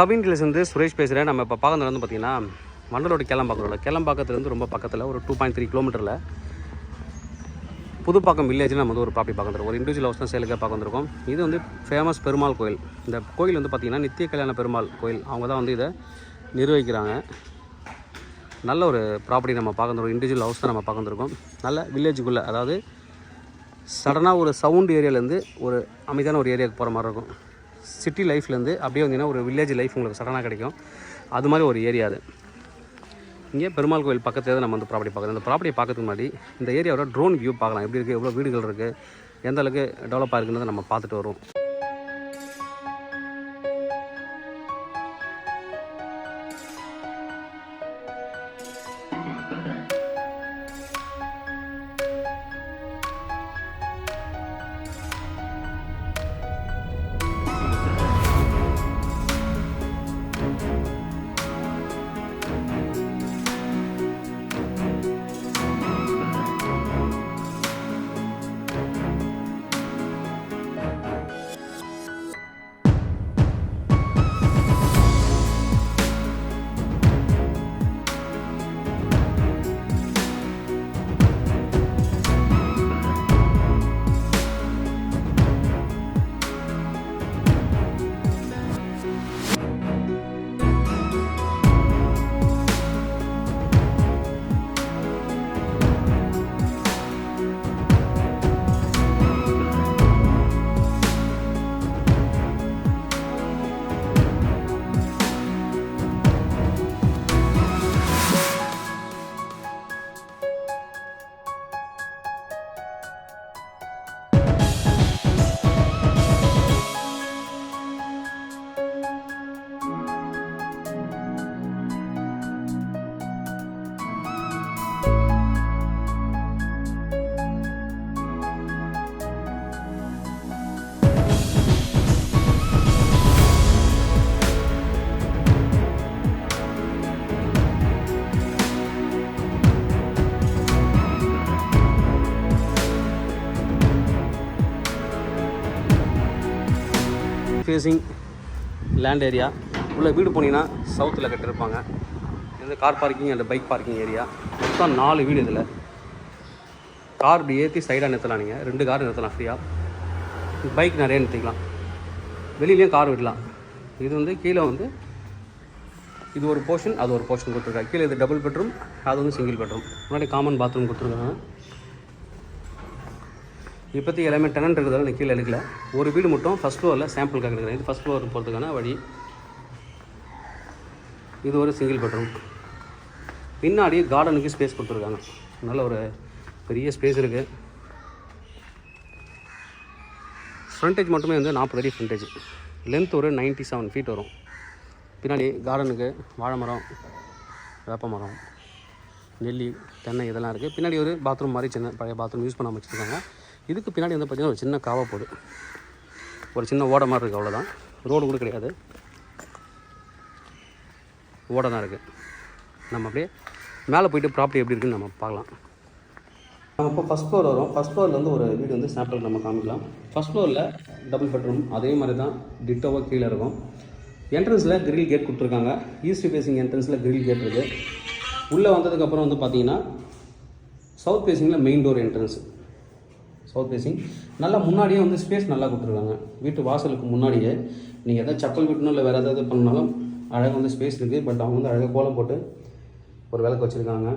கவின் வந்து சுரேஷ் பேசுகிறேன் நம்ம இப்போ பார்க்கறது வந்து பார்த்தீங்கன்னா மண்டலோட கிளம்பாக்கத்தில் கிளம்பாக்கத்துலேருந்து ரொம்ப பக்கத்தில் ஒரு டூ பாயிண்ட் த்ரீ கிலோமீட்டரில் புதுப்பாக்கம் வில்லேஜில் நம்ம வந்து ஒரு ப்ராப்பர்ட்டி பார்க்க ஒரு இண்டிவிஜுவல் ஹவுஸ் தான் சேலுக்காக பார்க்க வந்திருக்கோம். இது வந்து ஃபேமஸ் பெருமாள் கோயில். இந்த கோயில் வந்து பார்த்திங்கன்னா நித்திய கல்யாண பெருமாள் கோயில். அவங்க தான் வந்து இதை நிர்வகிக்கிறாங்க. நல்ல ஒரு ப்ராப்பர்ட்டி நம்ம பார்க்க இண்டிவிஜுவல் ஹவுஸ் தான் நம்ம பார்க்க வந்திருக்கோம். நல்ல வில்லேஜுக்குள்ளே அதாவது சடனாக ஒரு சவுண்ட் ஏரியாலேருந்து ஒரு அமைதியான ஒரு ஏரியாவுக்கு போகிற மாதிரி இருக்கும். சிட்டி லைஃப்லேருந்து அப்படியே வந்தீங்கன்னா ஒரு வில்லேஜ் லைஃப் உங்களுக்கு சடனாக கிடைக்கும். அது மாதிரி ஒரு ஏரியா அது. இங்கே பெருமாள் கோயில் பக்கத்தில் தான் நம்ம வந்து ப்ராப்பர்ட்டி பார்க்குறோம். இந்த ப்ராப்பர்ட்டி பார்க்கறதுக்கு முன்னாடி இந்த ஏரியாவோட ட்ரோன் வியூ பார்க்கலாம். எப்படி இருக்குது எவ்வளோ வீடுகள் இருக்குது எந்த அளவுக்கு டெவலப் ஆயிருக்குன்றதை நம்ம பார்த்துட்டு வருவோம். ஃபேஸிங் லேண்ட் ஏரியா உள்ளே வீடு போனீங்கன்னா சவுத்தில் கட்டியிருப்பாங்க. இது car parking and bike parking area மொத்தம் நாலு வீடு இதில். கார் இப்படி ஏற்றி சைடாக நிறுத்தலாம் நீங்கள் ரெண்டு கார் நிறுத்தலாம் ஃப்ரீயாக பைக் நிறைய நிறுத்திக்கலாம். வெளியிலையும் கார் விடலாம். இது வந்து கீழே வந்து இது ஒரு போர்ஷன் அது ஒரு போர்ஷன் கொடுத்துருக்காங்க. கீழே இது டபுள் பெட்ரூம் அது வந்து சிங்கிள் பெட்ரூம் முன்னாடி காமன் பாத்ரூம் கொடுத்துருக்காங்க. இப்போத்தி எல்லாமே டெனன்ட் இருக்கிறதால நான் கீழே எடுக்கல. ஒரு வீடு மட்டும் ஃபஸ்ட் ஃப்ளோரில் சாம்பிளுக்காக எடுக்கிறேன். இது ஃபஸ்ட் ஃப்ளோர் போகிறதுக்கான வழி. இது ஒரு சிங்கிள் பெட்ரூம் பின்னாடி கார்டனுக்கு ஸ்பேஸ் கொடுத்துருக்காங்க. நல்ல ஒரு பெரிய ஸ்பேஸ் இருக்குது ஃப்ரண்டேஜ் மட்டுமே வந்து நாற்பது அடி ஃப்ரண்டேஜ் லென்த் ஒரு 97 செவன் ஃபீட் வரும். பின்னாடி கார்டனுக்கு வாழை மரம் வேப்ப மரம் நெல்லி தென்னை இதெல்லாம் இருக்குது பின்னாடி ஒரு பாத்ரூம் மாதிரி சின்ன பழைய பாத்ரூம் யூஸ் பண்ணாமல் வச்சுருக்காங்க. இதுக்கு பின்னாடி வந்து பார்த்திங்கன்னா ஒரு சின்ன காவா போடு. ஒரு சின்ன ஓடை மாதிரி இருக்குது அவ்வளோதான் ரோடு கூட கிடையாது. ஓடை தான் இருக்குது நம்ம அப்படியே மேலே போயிட்டு ப்ராப்பர்ட்டி எப்படி இருக்குன்னு நம்ம பார்க்கலாம். நம்ம இப்போ ஃபஸ்ட் ஃப்ளோர் வரும். ஃபஸ்ட் ஃப்ளோரில் வந்து ஒரு வீடு வந்து சாம்பிள் நம்ம காமிக்கலாம். ஃபஸ்ட் ஃப்ளோரில் டபுள் பெட்ரூம் அதே மாதிரி தான் டிட்டோவாக கீழே இருக்கும். என்ட்ரன்ஸில் கிரில் கேட் கொடுத்துருக்காங்க. ஈஸ்ட் ஃபேசிங் என்ட்ரன்ஸில் கிரில் கேட் இருக்குது உள்ளே வந்ததுக்கப்புறம் வந்து பார்த்தீங்கன்னா south ஃபேசிங்கில் main door entrance south facing நல்லா முன்னாடியே வந்து ஸ்பேஸ் நல்லா கொடுத்துருக்காங்க. வீட்டு வாசலுக்கு முன்னாடியே. நீங்கள் எதாவது சப்பல் விட்டணும் இல்லை வேறு ஏதாவது பண்ணாலும் அழகாக வந்து ஸ்பேஸ் இருக்குது பட் அவங்க வந்து அழகாக கோலம் போட்டு ஒரு விளக்கு வச்சுருக்காங்க.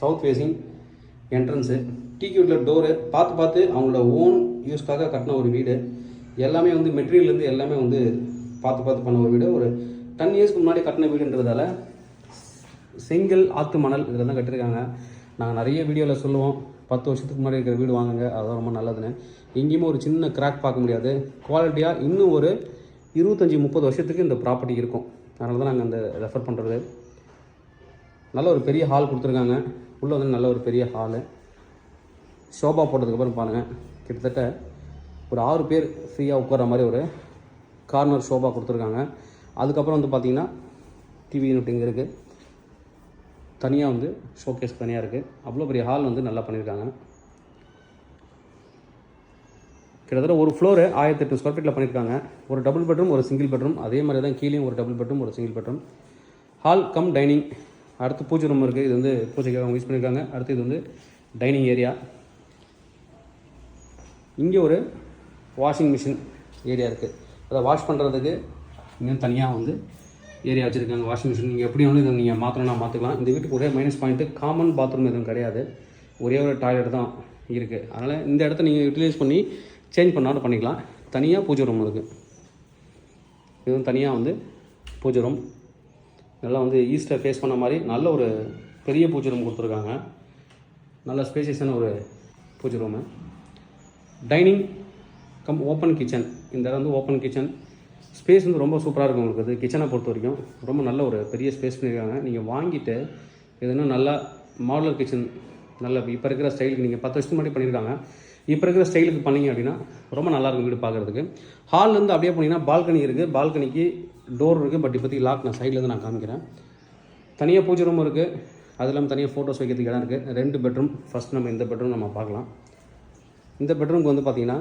சவுத் ஃபேஸிங் என்ட்ரன்ஸு டிக்யூட்டில் டோரு பார்த்து பார்த்து அவங்களோட ஓன் யூஸ்க்காக கட்டின ஒரு வீடு. எல்லாமே வந்து மெட்டீரியல்லேருந்து எல்லாமே வந்து பார்த்து பார்த்து பண்ண ஒரு வீடு. ஒரு டென் இயர்ஸ்க்கு முன்னாடி கட்டின வீடுன்றதால செங்கல் ஆற்று மணல் இதில் தான் கட்டியிருக்காங்க நாங்கள் நிறைய வீடியோவில் சொல்லுவோம். பத்து வருஷத்துக்கு முன்னாடி இருக்கிற வீடு வாங்குங்க அதுதான் ரொம்ப நல்லதுன்னு. எங்கேயுமே ஒரு சின்ன கிராக் பார்க்க முடியாது. குவாலிட்டியாக இன்னும் ஒரு இருபத்தஞ்சி முப்பது வருஷத்துக்கு இந்த ப்ராப்பர்ட்டி இருக்கும். அதனால தான் நாங்கள் அந்த ரெஃபர் பண்ணுறது நல்ல ஒரு பெரிய ஹால் கொடுத்துருக்காங்க. உள்ளே வந்து நல்ல ஒரு பெரிய ஹாலு ஷோபா போட்டதுக்கப்புறம் பாருங்கள் கிட்டத்தட்ட ஒரு ஆறு பேர் ஃப்ரீயாக உட்கார மாதிரி ஒரு கார்னர் ஷோபா கொடுத்துருக்காங்க. அதுக்கப்புறம் வந்து பார்த்திங்கன்னா டிவி யூனிட் இங்கே இருக்குது தனியாக வந்து ஷோகேஸ் தனியாக இருக்குது அவ்வளோ பெரிய ஹால் வந்து நல்லா பண்ணியிருக்காங்க. கிட்டத்தட்ட ஒரு ஃப்ளோரு ஆயிரத்தி எட்டு ஸ்கொயர் ஃபீட்டில் பண்ணியிருக்காங்க. ஒரு டபுள் பெட்ரூம் ஒரு சிங்கிள் பெட்ரூம் அதே மாதிரி தான் கீழேயும் ஒரு டபுள் பெட்ரூம் ஒரு single bedroom hall cum dining அடுத்து பூஜை ரூம் இருக்குது இது வந்து பூஜைக்காக அவங்க யூஸ் பண்ணியிருக்காங்க. அடுத்து இது வந்து டைனிங் ஏரியா இங்கே ஒரு வாஷிங் மிஷின் ஏரியா இருக்குது அதை வாஷ் பண்ணுறதுக்கு இன்னும் தனியாக வந்து ஏரியா வச்சுருக்காங்க வாஷிங் மிஷின் நீங்கள் எப்படி வேணும் இதை நீங்கள் மாற்றணும்னா மாற்றலாம் இந்த வீட்டுக்கு ஒரே மைனஸ் பாயிண்ட்டு காமன் பாத்ரூம் எதுவும் கிடையாது. ஒரே ஒரு டாய்லெட் தான் இருக்குது அதனால் இந்த இடத்த நீங்கள் யூட்டிலைஸ் பண்ணி சேஞ்ச் பண்ணாலும் பண்ணிக்கலாம். தனியாக பூஜை ரூம் இருக்குது இதுவும் தனியாக வந்து பூஜை ரூம் நல்லா வந்து ஈஸ்டை ஃபேஸ் பண்ண மாதிரி நல்ல ஒரு பெரிய பூஜை ரூம் கொடுத்துருக்காங்க. நல்ல ஸ்பேசியஸான ஒரு பூஜை room dining cum open kitchen இந்த இடம் வந்து ஓப்பன் கிச்சன் ஸ்பேஸ் வந்து ரொம்ப சூப்பராக இருக்கும் உங்களுக்கு. அது கிச்சனை பொறுத்த வரைக்கும் ரொம்ப நல்ல ஒரு பெரிய ஸ்பேஸ் பண்ணியிருக்காங்க நீங்கள் வாங்கிட்டு எதுனா நல்லா மாடலர் கிச்சன் நல்ல இப்போ இருக்கிற ஸ்டைலுக்கு நீங்கள் பத்து வருஷத்துக்கு முன்னாடி பண்ணியிருக்காங்க இப்போ இருக்கிற ஸ்டைலுக்கு பண்ணீங்க அப்படின்னா ரொம்ப நல்லாயிருக்கும் வீடு பார்க்குறதுக்கு ஹால்லேருந்து அப்படியே போனீங்கன்னா பால்கனி இருக்குது பால்கனிக்கு டோர் இருக்குது பட் இப்போதைக்கு லாக் நான் சைட்லேருந்து நான் காமிக்கிறேன். தனியாக பூஜை ரூம் இருக்குது அது இல்லாமல் தனியாக ஃபோட்டோஸ் வைக்கிறதுக்கு இடம் இருக்குது ரெண்டு பெட்ரூம் ஃபஸ்ட் நம்ம இந்த பெட்ரூம் நம்ம பார்க்கலாம். இந்த பெட்ரூம்க்கு வந்து பார்த்திங்கன்னா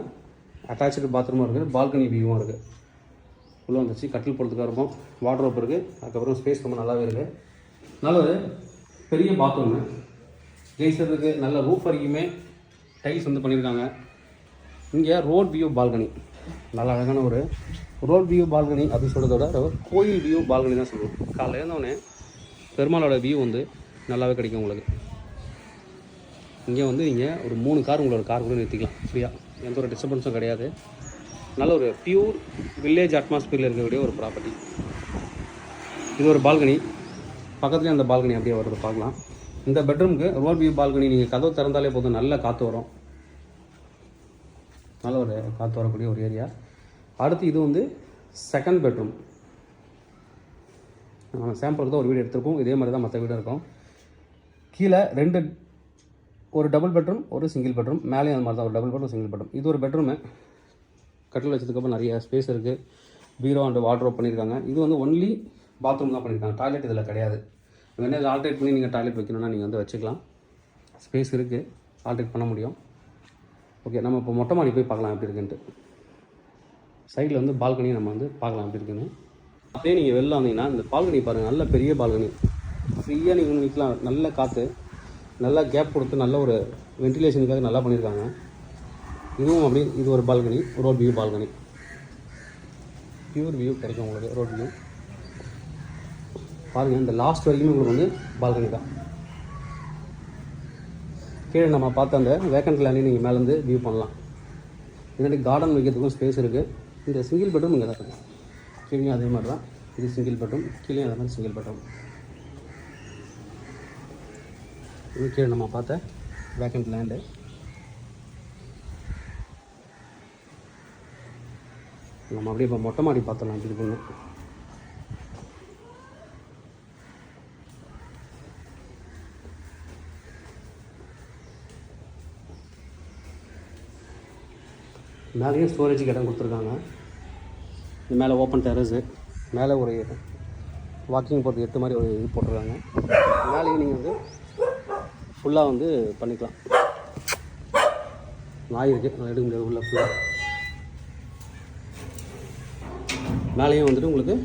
அட்டாச்சு பாத்ரூமும் இருக்குது பால்கனி வியூவும் இருக்குது உள்ளே வந்துச்சு கட்டில் போடுறதுக்காக இருக்கும். வாட்ரோப் இருக்குது அதுக்கப்புறம் ஸ்பேஸ் ரொம்ப நல்லாவே இருக்குது நல்லது. பெரிய பாத்ரூமு ஜெயிச்சதுக்கு நல்ல ரூஃப் வரைக்குமே டைல்ஸ் வந்து பண்ணியிருக்காங்க. இங்கே ரோட் வியூ பால்கனி நல்ல அழகான ஒரு ரோட் வியூ பால்கனி அப்படின்னு சொல்கிறத விட ஒரு கோயில் வியூ பால்கனி தான் சொல்லுவோம். காலையில் இருந்தோடனே பெருமாளோட வியூ வந்து நல்லாவே கிடைக்கும் உங்களுக்கு. இங்கே வந்து நீங்கள் ஒரு மூணு கார் உங்களோட கார் கூட நிறுத்திக்கலாம். ஃப்ரீயாக எந்த ஒரு டிஸ்டர்பன்ஸும் கிடையாது. நல்ல ஒரு பியூர் வில்லேஜ் அட்மாஸ்பியரில் இருக்கக்கூடிய ஒரு ப்ராப்பர்ட்டி இது ஒரு பால்கனி பக்கத்துலேயே அந்த பால்கனி அப்படியே வருது பார்க்கலாம். இந்த பெட்ரூமுக்கு ரோட் வியூ பால்கனி நீங்கள் கதவு திறந்தாலே போதும். நல்ல காற்று வரும். நல்ல ஒரு காற்று வரக்கூடிய ஒரு ஏரியா அடுத்து இது வந்து செகண்ட் பெட்ரூம் நம்ம சாம்பிளுக்கு தான் ஒரு வீடு எடுத்திருக்கோம். இதே மாதிரி தான் மற்ற வீடு இருக்கும். கீழே ரெண்டு ஒரு டபுள் பெட்ரூம் ஒரு சிங்கிள் பெட்ரூம் மேலேயும் அது மாதிரி தான். ஒரு டபுள் பெட்ரூம் சிங்கிள் பெட்ரூம் இது ஒரு பெட்ரூமு கட்டில் வச்சதுக்கப்புறம் நிறைய ஸ்பேஸ் இருக்குது பீரோ அண்ட் வாட்ரோப் பண்ணியிருக்காங்க இது வந்து ஒன்லி பாத்ரூம் தான் பண்ணியிருக்காங்க டாய்லெட் இதில் கிடையாது. வேணால் இதில் ஆல்ட்ரேட் பண்ணி நீங்கள் டாய்லெட் வைக்கணும்னா நீங்கள் வந்து வச்சுக்கலாம். ஸ்பேஸ் இருக்குது ஆல்ட்ரேட் பண்ண முடியும். ஓகே நம்ம இப்போ மொட்டை மாடி போய் பார்க்கலாம் எப்படி இருக்குன்ட்டு. சைடில் வந்து பால்கனியை நம்ம வந்து பார்க்கலாம் எப்படி இருக்குன்னு. அப்படியே நீங்கள் வெளில வந்தீங்கன்னா இந்த பால்கனி பாருங்கள் நல்ல பெரிய பால்கனி ஃப்ரீயாக நீங்கள் நிற்கலாம் நல்ல காற்று நல்லா கேப் கொடுத்து நல்ல ஒரு வென்டிலேஷனுக்காக நல்லா பண்ணியிருக்காங்க இதுவும் அப்படி இது ஒரு balcony road view balcony pure view கிடைக்கும் உங்களுக்கு ரோட் வியூ பாருங்கள் இந்த லாஸ்ட் வரைக்குமே உங்களுக்கு வந்து பால்கனி தான். கீழே நம்ம பார்த்த அந்த வேக்கண்ட் லேண்டையும் நீங்கள் மேலேருந்து வியூ பண்ணலாம். முன்னாடி கார்டன் வைக்கிறதுக்கும் ஸ்பேஸ் இருக்குது இந்த சிங்கிள் பெட்ரூம் இங்கே தான் இருக்குது கீழே அதே மாதிரி தான் இது சிங்கிள் பெட்ரூம் கீழே அதே மாதிரி சிங்கிள் பெட்ரூம் இது கீழே நம்ம பார்த்த வேக்கண்ட் லேண்டு நம்ம அப்படியே இப்போ மொட்டை மாடி பார்த்துடலாம் அப்படி பண்ணு மேலேயும் ஸ்டோரேஜுக்கு இடம் கொடுத்துருக்காங்க. இது மேலே ஓப்பன் டெரஸு மேலே ஒரு வாக்கிங் போகிறது எட்டு மாதிரி ஒரு இது போட்டிருக்காங்க. மேலேயும் நீங்கள் வந்து ஃபுல்லாக வந்து பண்ணிக்கலாம். நாய் இருக்குது நான் எடுக்க முடியாது. உள்ள ஃபுல்லாக மேலேயும் வந்துட்டு உங்களுக்கு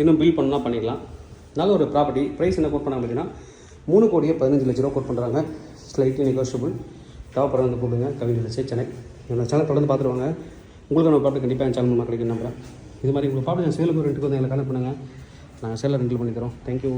இன்னும் பில் பண்ணால் பண்ணிக்கலாம். நல்ல ஒரு ப்ராப்பர்ட்டி ப்ரைஸ் என்ன கோட் பண்ணாங்க பார்த்தீங்கன்னா மூணு கோடியே பதினஞ்சு லட்ச ரூபா கோட் பண்ணுறாங்க ஸ்லைட்லி நெகோஷியபிள் தேவைப்படுற வந்து கூப்பிடுங்க. கவிதை சென்னை. என்னோடய சேனல் தொடர்ந்து பார்த்துருவாங்க. உங்களுக்கு நம்ம ப்ராப்பர்ட்டி கண்டிப்பாக என் சேனல் மூலமாக கிடைக்கும் நம்புறேன். இது மாதிரி உங்களுக்கு ப்ராப்பர்ட்டி சேலுக்கு ரெண்டுக்கு வந்து எங்களை கனெக்ட் பண்ணுங்கள் நாங்கள் சேலில் ரெண்டில் பண்ணித்தரோம். தேங்க்யூ